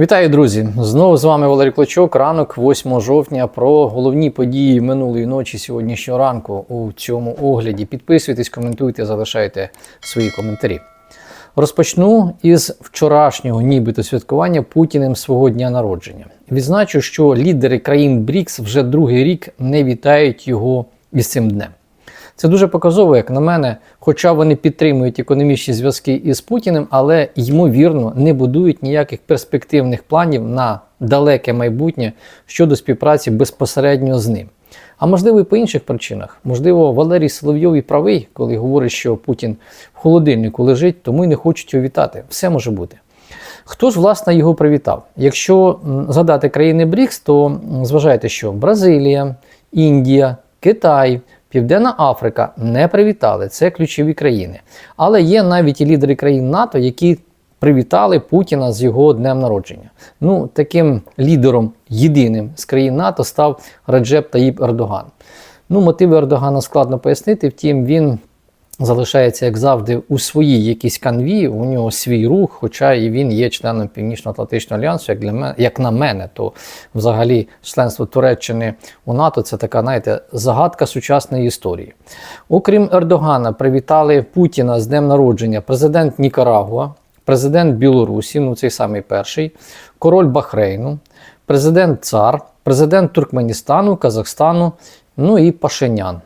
Вітаю, друзі! Знову з вами Валерій Клочок. Ранок 8 жовтня про головні події минулої ночі сьогоднішнього ранку у цьому огляді. Підписуйтесь, коментуйте, залишайте свої коментарі. Розпочну із вчорашнього, нібито святкування Путіним свого дня народження. Відзначу, що лідери країн БРІКС вже другий рік не вітають його із цим днем. Це дуже показово, як на мене, хоча вони підтримують економічні зв'язки із Путіним, але ймовірно не будують ніяких перспективних планів на далеке майбутнє щодо співпраці безпосередньо з ним. А можливо, і по інших причинах. Можливо, Валерій Соловйов і правий, коли говорить, що Путін в холодильнику лежить, тому й не хочуть його вітати. Все може бути. Хто ж власне його привітав? Якщо згадати країни БРІКС, то зважайте, що Бразилія, Індія, Китай, Південна Африка не привітали. Це ключові країни. Але є навіть і лідери країн НАТО, які привітали Путіна з його днем народження. Ну, таким лідером єдиним з країн НАТО став Раджеп Таїб Ердоган. Ну, мотиви Ердогана складно пояснити, втім, він залишається, як завжди, у своїй якійсь канві, у нього свій рух, хоча і він є членом Північно-Атлантичного альянсу, як для мене, як на мене, то взагалі членство Туреччини у НАТО це така, знаєте, загадка сучасної історії. Окрім Ердогана, привітали Путіна з днем народження президент Нікарагуа, президент Білорусі, ну цей самий перший, король Бахрейну, президент Цар, президент Туркменістану, Казахстану, ну і Пашинян.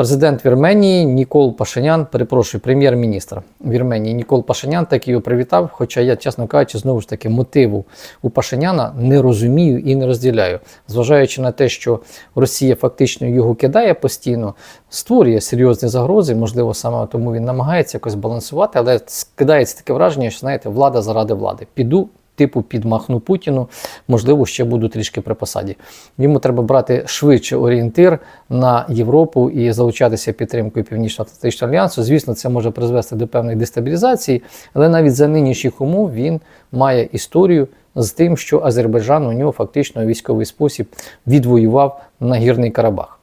Президент Вірменії Нікол Пашинян, перепрошую, прем'єр-міністр Вірменії Нікол Пашинян так його привітав. Хоча я, чесно кажучи, знову ж таки мотиву у Пашиняна не розумію і не розділяю, зважаючи на те, що Росія фактично його кидає постійно, створює серйозні загрози. Можливо, саме тому він намагається якось балансувати, але скидається таке враження, що знаєте, влада заради влади. Піду типу підмахну Путіну, можливо, ще буду трішки при посаді. Йому треба брати швидше орієнтир на Європу і залучатися підтримкою Північно-Атлантичного альянсу. Звісно, це може призвести до певної дестабілізації, але навіть за нинішніх умов він має історію з тим, що Азербайджан у нього фактично у військовий спосіб відвоював Нагірний Карабах.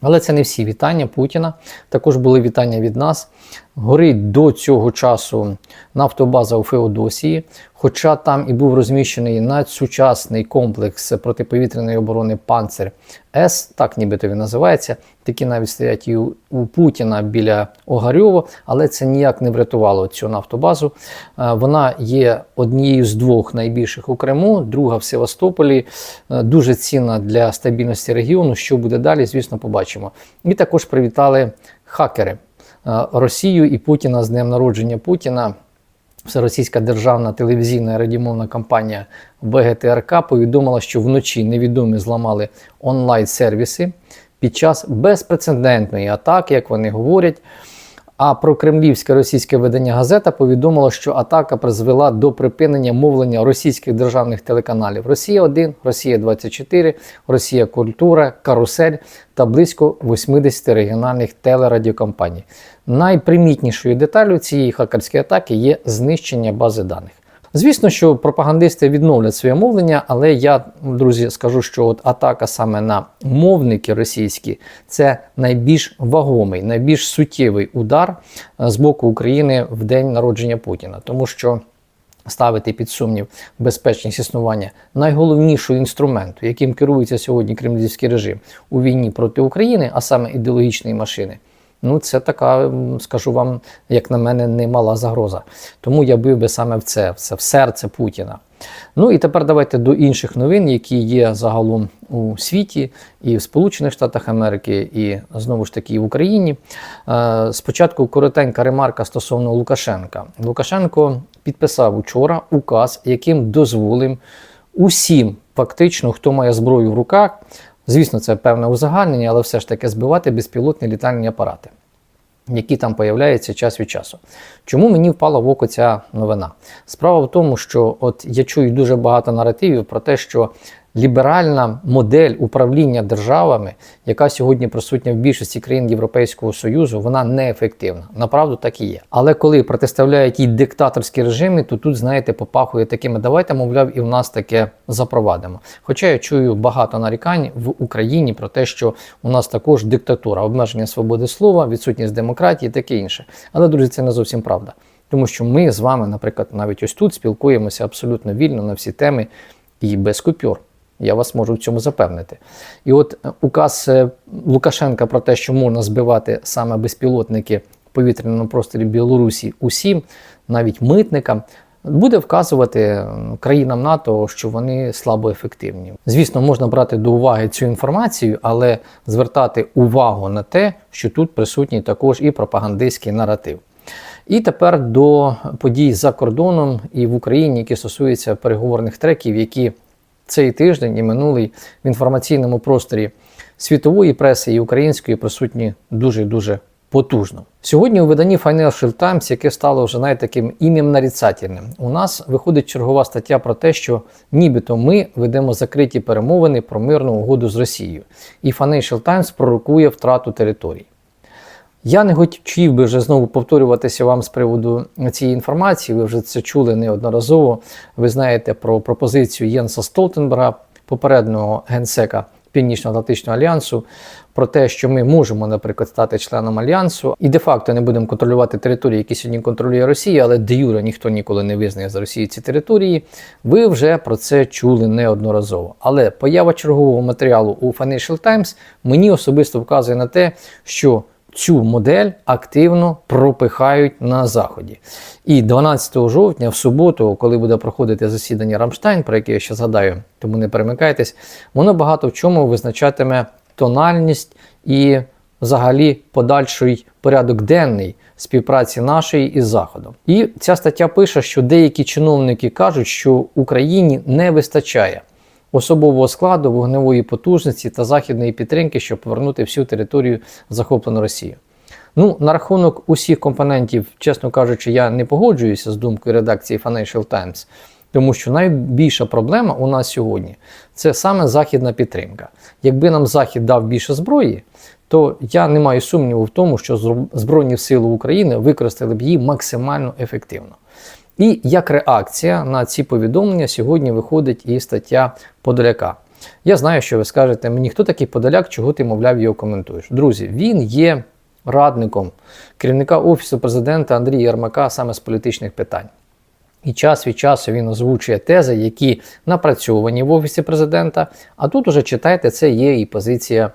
Але це не всі вітання Путіна. Також були вітання від нас. Горить до цього часу нафтобаза у Феодосії, хоча там і був розміщений надсучасний комплекс протиповітряної оборони Панцер С, так нібито він називається. Такі навіть стоять і у, Путіна біля Огарьово, але це ніяк не врятувало цю нафтобазу. Е, Вона є однією з двох найбільших у Криму, друга в Севастополі. Е, Дуже цінна для стабільності регіону. Що буде далі, звісно, побачимо. І також привітали хакери. Е, Росію і Путіна з днем народження Путіна. Всеросійська державна телевізійна радіомовна компанія БГТРК повідомила, що вночі невідомі зламали онлайн-сервіси під час безпрецедентної атаки, як вони говорять. А про кремлівське російське видання газета повідомило, що атака призвела до припинення мовлення російських державних телеканалів Росія 1, Росія 24, Росія Культура, Карусель та близько 80 регіональних телерадіокомпаній. Найпримітнішою деталю цієї хакерської атаки є знищення бази даних. Звісно, що пропагандисти відновлять своє мовлення, але я, друзі, скажу, що от атака саме на мовники російські це найбільш вагомий, найбільш суттєвий удар е, з боку України в день народження Путіна, тому що. Ставити під сумнів безпечність існування найголовнішого інструменту, яким керується сьогодні кремлівський режим у війні проти України, а саме ідеологічної машини. Ну, це така, скажу вам, як на мене, немала загроза. Тому я бив би саме в це, в це в серце Путіна. Ну і тепер давайте до інших новин, які є загалом у світі, і в Сполучених Штатах Америки, і знову ж таки в Україні. Е, Спочатку коротенька ремарка стосовно Лукашенка. Лукашенко підписав учора указ, яким дозволив усім, фактично, хто має зброю в руках. Звісно, це певне узагальнення, але все ж таки збивати безпілотні літальні апарати, які там появляються час від часу. Чому мені впала в око ця новина? Справа в тому, що от я чую дуже багато наративів про те, що ліберальна модель управління державами, яка сьогодні присутня в більшості країн Європейського Союзу, вона неефективна. Направду так і є. Але коли протиставляють їй диктаторські режими, то тут, знаєте, попахує такими, давайте, мовляв, і в нас таке запровадимо. Хоча я чую багато нарікань в Україні про те, що у нас також диктатура, обмеження свободи слова, відсутність демократії, таке інше. Але, друзі, це не зовсім правда. Тому що ми з вами, наприклад, навіть ось тут спілкуємося абсолютно вільно на всі теми і без купюр. Я вас можу в цьому запевнити. І от е, указ е, Лукашенка про те, що можна збивати саме безпілотники в повітряному просторі Білорусі усім, навіть митникам, буде вказувати е, країнам НАТО, що вони слабо ефективні. Звісно, можна брати до уваги цю інформацію, але звертати увагу на те, що тут присутній також і пропагандистський наратив. І тепер до подій за кордоном і в Україні, які стосуються переговорних треків, які цей тиждень і минулий в інформаційному просторі світової преси і української присутні дуже дуже потужно. Сьогодні у виданні Financial Times, яке стало вже навіть таким ім'ям нарицательним, у нас виходить чергова стаття про те, що нібито ми ведемо закриті перемовини про мирну угоду з Росією, і Financial Times пророкує втрату територій. Я не хотів би вже знову повторюватися вам з приводу цієї інформації. Ви вже це чули неодноразово. Ви знаєте про пропозицію Єнса Столтенберга, попереднього генсека Північно-Атлантичного альянсу, про те, що ми можемо, наприклад, стати членом альянсу і де-факто не будемо контролювати території, які сьогодні контролює Росія, але де юре ніхто ніколи не визнає за Росією ці території. Ви вже про це чули неодноразово. Але поява чергового матеріалу у Financial Times мені особисто вказує на те, що цю модель активно пропихають на заході. І 12 жовтня, в суботу, коли буде проходити засідання Рамштайн, про яке я ще згадаю, тому не перемикайтесь, воно багато в чому визначатиме тональність і взагалі подальший порядок денний співпраці нашої із Заходом. І ця стаття пише, що деякі чиновники кажуть, що Україні не вистачає особового складу, вогневої потужності та західної підтримки, щоб повернути всю територію захоплену Росією. Ну, на рахунок усіх компонентів, чесно кажучи, я не погоджуюся з думкою редакції Financial Times, тому що найбільша проблема у нас сьогодні це саме західна підтримка. Якби нам Захід дав більше зброї, то я не маю сумніву в тому, що Збройні сили України використали б її максимально ефективно. І як реакція на ці повідомлення сьогодні виходить і стаття Подоляка. Я знаю, що ви скажете мені, хто такий Подоляк, чого ти, мовляв, його коментуєш. Друзі, він є радником керівника Офісу президента Андрія Ярмака саме з політичних питань. І час від часу він озвучує тези, які напрацьовані в Офісі президента. А тут уже читайте, це є і позиція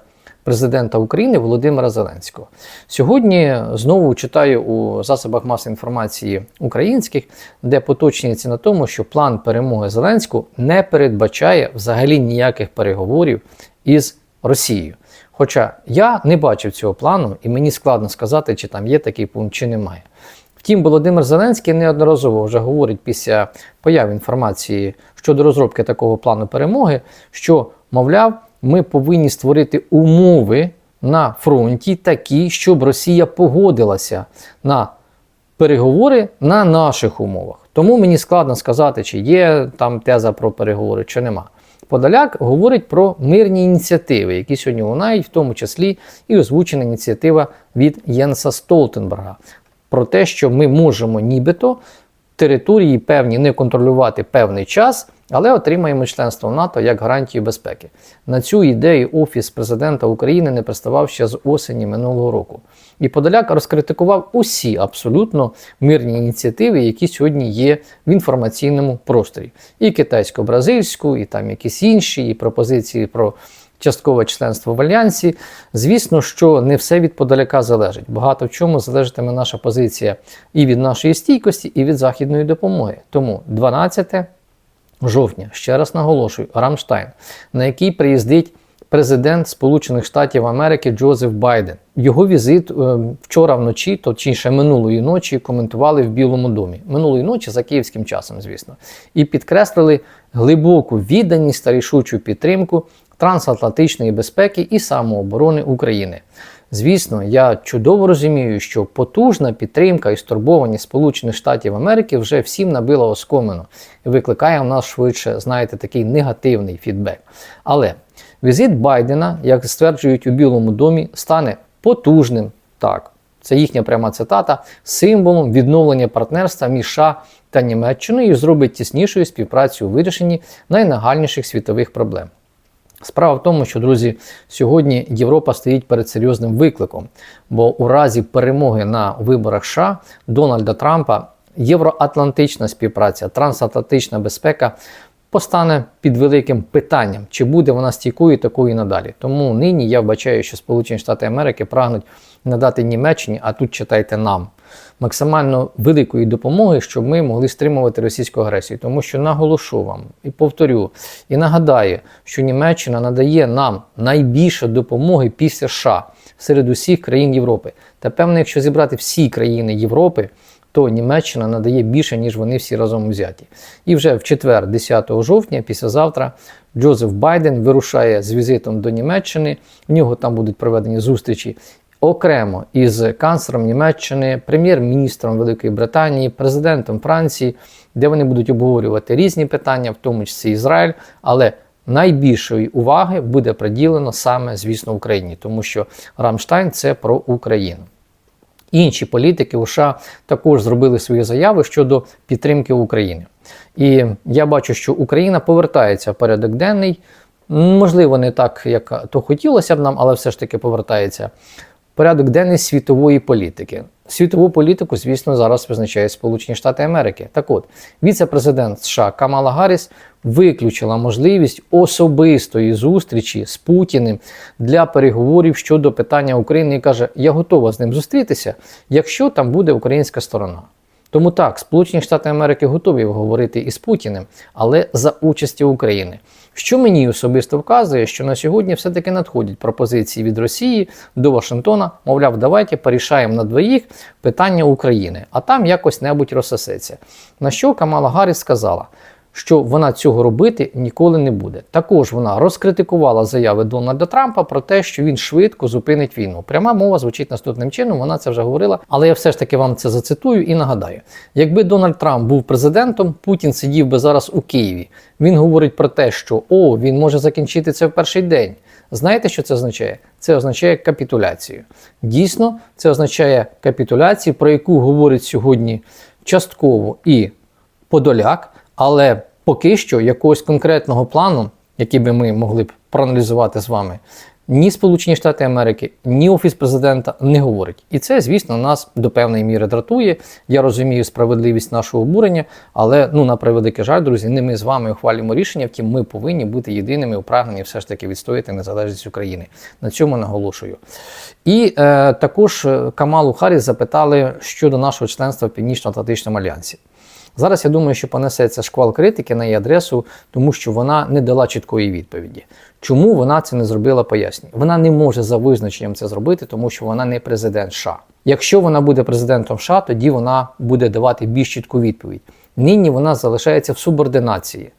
президента України Володимира Зеленського. Сьогодні знову читаю у засобах масової інформації українських, де поточнюється на тому, що план перемоги Зеленського не передбачає взагалі ніяких переговорів із Росією. Хоча я не бачив цього плану, і мені складно сказати, чи там є такий пункт, чи немає. Втім, Володимир Зеленський неодноразово вже говорить після появи інформації щодо розробки такого плану перемоги, що, мовляв, ми повинні створити умови на фронті такі, щоб Росія погодилася на переговори на наших умовах. Тому мені складно сказати, чи є там теза про переговори, чи нема. Подоляк говорить про мирні ініціативи, які сьогодні лунають, в тому числі і озвучена ініціатива від Єнса Столтенберга, про те, що ми можемо нібито території певні не контролювати певний час, але отримаємо членство в НАТО як гарантію безпеки. На цю ідею Офіс президента України не приставав ще з осені минулого року. І Подоляк розкритикував усі абсолютно мирні ініціативи, які сьогодні є в інформаційному просторі. І китайсько-бразильську, і там якісь інші, і пропозиції про часткове членство в альянсі. Звісно, що не все від подаляка залежить. Багато в чому залежатиме наша позиція і від нашої стійкості, і від західної допомоги. Тому 12 жовтня, ще раз наголошую, Рамштайн, на який приїздить. Президент Сполучених Штатів Америки Джозеф Байден. Його візит е, вчора вночі, точніше минулої ночі, коментували в Білому домі. Минулої ночі за київським часом, звісно, і підкреслили глибоку відданість та рішучу підтримку трансатлантичної безпеки і самооборони України. Звісно, я чудово розумію, що потужна підтримка і стурбованість Сполучених Штатів Америки вже всім набила оскомину і викликає в нас швидше, знаєте, такий негативний фідбек. Але візит Байдена, як стверджують у Білому домі, стане потужним. Так, це їхня пряма цитата, символом відновлення партнерства між США та Німеччиною і зробить тіснішою співпрацю у вирішенні найнагальніших світових проблем. Справа в тому, що, друзі, сьогодні Європа стоїть перед серйозним викликом, бо у разі перемоги на виборах США Дональда Трампа євроатлантична співпраця, трансатлантична безпека постане під великим питанням, чи буде вона стійкою такою і надалі. Тому нині я вбачаю, що Сполучені Штати Америки прагнуть надати Німеччині, а тут читайте нам. Максимально великої допомоги, щоб ми могли стримувати російську агресію, тому що наголошу вам і повторю, і нагадаю, що Німеччина надає нам найбільше допомоги після США серед усіх країн Європи. Та певно, якщо зібрати всі країни Європи, то Німеччина надає більше, ніж вони всі разом взяті. І вже в четвер, 10 жовтня, післязавтра, Джозеф Байден вирушає з візитом до Німеччини. В нього там будуть проведені зустрічі окремо із канцлером Німеччини, прем'єр-міністром Великої Британії, президентом Франції, де вони будуть обговорювати різні питання, в тому числі Ізраїль. Але найбільшої уваги буде приділено саме, звісно, Україні, тому що Рамштайн це про Україну. Інші політики у США також зробили свої заяви щодо підтримки України. І я бачу, що Україна повертається в порядок денний. Можливо, не так, як то хотілося б нам, але все ж таки повертається. Порядок денний світової політики. Світову політику, звісно, зараз визначає Сполучені Штати Америки. Так от, віце-президент США Камала Гарріс виключила можливість особистої зустрічі з Путіним для переговорів щодо питання України і каже: Я готова з ним зустрітися, якщо там буде українська сторона. Тому так, Сполучені Штати Америки готові говорити із Путіним, але за участі України. Що мені особисто вказує, що на сьогодні все-таки надходять пропозиції від Росії до Вашингтона, мовляв, давайте порішаємо на двоїх питання України, а там якось небудь розсосеться. На що Камала Гарріс сказала, що вона цього робити ніколи не буде. Також вона розкритикувала заяви Дональда Трампа про те, що він швидко зупинить війну. Пряма мова звучить наступним чином, вона це вже говорила, але я все ж таки вам це зацитую і нагадаю: якби Дональд Трамп був президентом, Путін сидів би зараз у Києві. Він говорить про те, що о, він може закінчити це в перший день. Знаєте, що це означає? Це означає капітуляцію. Дійсно, це означає капітуляцію, про яку говорить сьогодні частково і Подоляк, але поки що якогось конкретного плану, який би ми могли б проаналізувати з вами, ні Сполучені Штати Америки, ні Офіс президента не говорить. І це, звісно, нас до певної міри дратує. Я розумію справедливість нашого обурення, але ну на превеликий жаль, друзі, не ми з вами ухвалюємо рішення, втім, ми повинні бути єдиними у прагненні все ж таки відстояти незалежність України. На цьому наголошую. І е, також Камалу Харріс запитали щодо нашого членства в Північно-Атлантичному альянсі. Зараз я думаю, що понесеться шквал критики на її адресу, тому що вона не дала чіткої відповіді. Чому вона це не зробила, пояснюю. Вона не може за визначенням це зробити, тому що вона не президент США. Якщо вона буде президентом США, тоді вона буде давати більш чітку відповідь. Нині вона залишається в субординації,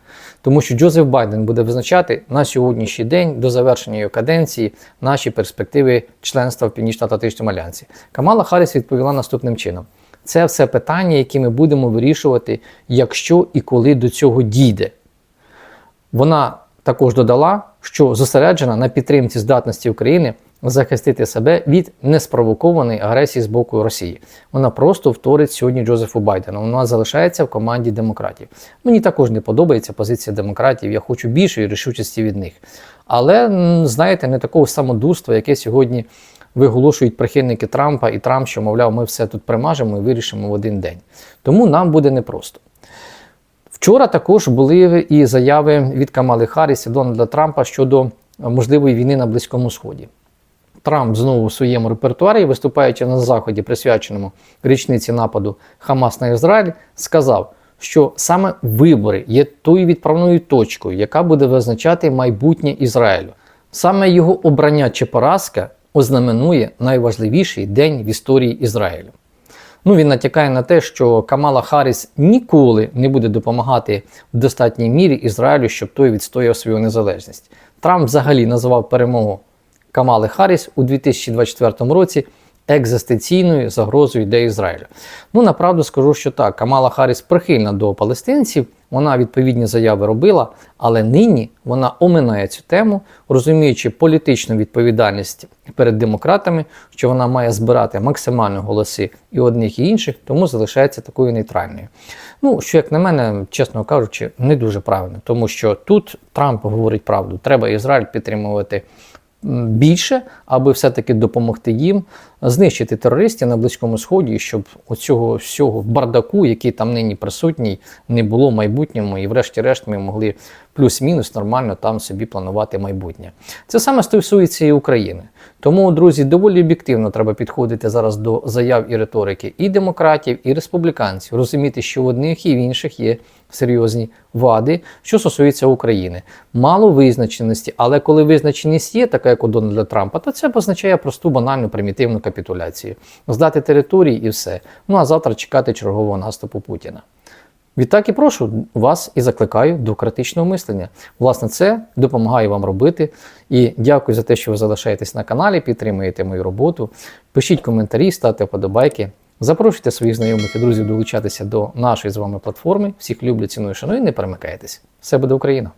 тому що Джозеф Байден буде визначати на сьогоднішній день до завершення його каденції наші перспективи членства в Північно-Атлантичному альянсі. Камала Харріс відповіла наступним чином. Це все питання, які ми будемо вирішувати, якщо і коли до цього дійде. Вона також додала, що зосереджена на підтримці здатності України захистити себе від неспровокованої агресії з боку Росії. Вона просто вторить сьогодні Джозефу Байдену. Вона залишається в команді демократів. Мені також не подобається позиція демократів. Я хочу більшої рішучості від них. Але знаєте, не такого самодурства, яке сьогодні виголошують прихильники Трампа і Трамп, що, мовляв, ми все тут примажемо і вирішимо в один день. Тому нам буде непросто. Вчора також були і заяви від Камали Харріс і Дональда Трампа щодо можливої війни на Близькому Сході. Трамп знову у своєму репертуарі, виступаючи на заході, присвяченому річниці нападу Хамас на Ізраїль, сказав, що саме вибори є тою відправною точкою, яка буде визначати майбутнє Ізраїлю. Саме його обрання чи поразка ознаменує найважливіший день в історії Ізраїлю. Ну, він натякає на те, що Камала Харріс ніколи не буде допомагати в достатній мірі Ізраїлю, щоб той відстояв свою незалежність. Трамп взагалі називав перемогу Камали Харріс у 2024 році екзистенційною загрозою для Ізраїлю. Ну, направду скажу, що так, Камала Харріс прихильна до палестинців, вона відповідні заяви робила, але нині вона оминає цю тему, розуміючи політичну відповідальність перед демократами, що вона має збирати максимально голоси і одних, і інших, тому залишається такою нейтральною. Ну, що, як на мене, чесно кажучи, не дуже правильно, тому що тут Трамп говорить правду, треба Ізраїль підтримувати більше, аби все-таки допомогти їм знищити терористів на Близькому Сході, щоб оцього всього бардаку, який там нині присутній, не було в майбутньому, і врешті-решт ми могли плюс-мінус нормально там собі планувати майбутнє. Це саме стосується і України. Тому, друзі, доволі об'єктивно треба підходити зараз до заяв і риторики і демократів, і республіканців, розуміти, що в одних і в інших є серйозні вади, що стосується України. Мало визначеності, але коли визначеність є, така як у Дональда Трампа, то це позначає просту банальну примітивну капітуляцію. Здати території і все. Ну а завтра чекати чергового наступу Путіна. Відтак і прошу вас і закликаю до критичного мислення. Власне, це допомагає вам робити. І дякую за те, що ви залишаєтесь на каналі, підтримуєте мою роботу. Пишіть коментарі, ставте вподобайки. Запрошуйте своїх знайомих і друзів долучатися до нашої з вами платформи. Всіх люблю, ціную, шаную, не перемикайтесь. Все буде Україна!